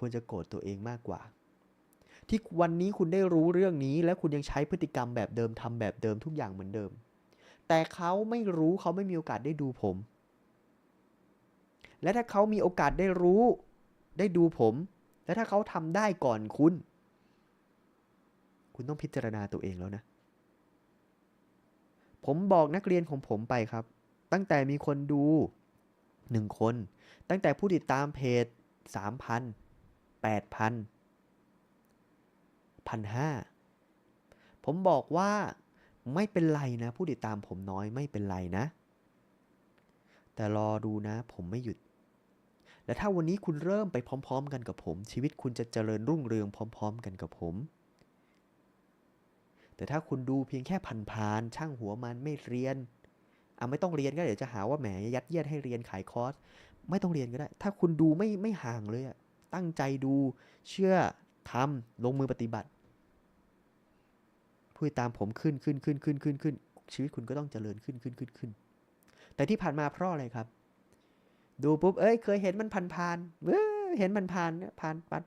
ควรจะโกรธตัวเองมากกว่า ที่วันนี้คุณได้รู้เรื่องนี้ และคุณยังใช้พฤติกรรมแบบเดิมทำแบบเดิมทุกอย่างเหมือนเดิม แต่เขาไม่รู้เขาไม่มีโอกาสได้ดูผม และถ้าเขามีโอกาสได้รู้ได้ดูผม และถ้าเขาทำได้ก่อนคุณ คุณต้องพิจารณาตัวเองแล้วนะ ผมบอกนักเรียนของผมไปครับ ตั้งแต่มีคนดูหนึ่งคน ตั้งแต่ผู้ติดตามเพจสามพัน แปดพันพันห้าผมบอกว่าไม่เป็นไรนะ ผู้ติดตามผมน้อยไม่เป็นไรนะ แต่รอดูนะ ผมไม่หยุด และถ้าวันนี้คุณเริ่มไปพร้อม ๆ กันกับผม ชีวิตคุณจะเจริญรุ่งเรืองพร้อม ๆ กันกับผม แต่ถ้าคุณดูเพียงแค่ผ่านๆช่างหัวมันไม่เรียนอะไม่ต้องเรียนก็เดี๋ยวจะหาว่าแหมยัดเยียดให้เรียนขายคอร์สไม่ต้องเรียนก็ได้ ถ้าคุณดูไม่ไม่ห่างเลยอะ ตั้งใจดู เชื่อทำลงมือปฏิบัติผู้ติดตามผมขึ้นขึ้นขึ้นขึ้นขึ้นขึ้น ชีวิตคุณก็ต้องเจริญขึ้นขึ้นขึ้นขึ้น แต่ที่ผ่านมาเพราะอะไรครับ ดูปุ๊บเอ้ย เคยเห็นมันผ่านผ่านเว้ยเห็นมันผ่านผ่านปัด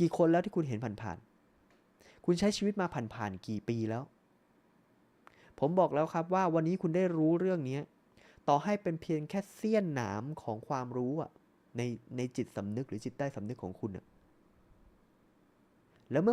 กี่คนแล้วที่คุณเห็นผ่านผ่านคุณใช้ชีวิตมาผ่านผ่านกี่ปีแล้ว ผมบอกแล้วครับว่าวันนี้คุณได้รู้เรื่องนี้ต่อให้เป็นเพียงแค่เสี้ยนหนามของความรู้อะ ในในจิตสำนึกหรือจิตใต้สำนึกของคุณอะแล้วเมื่อ